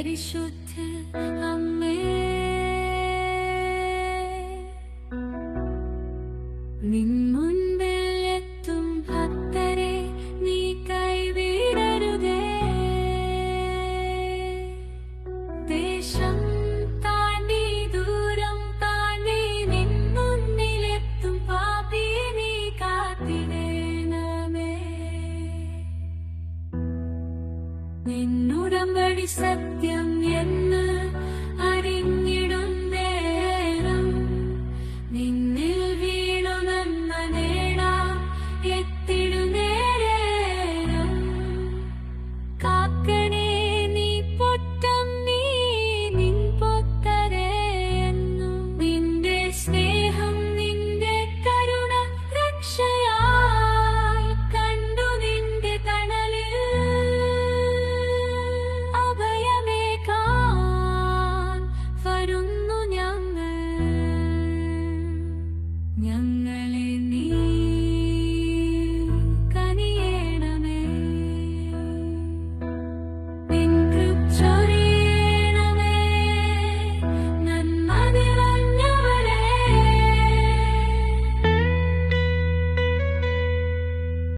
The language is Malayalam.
പരിശുദ്ധ അമ്മേ. നിന്ന നിന്നുടമ്പടി സത്യം എന്ന് Nhân!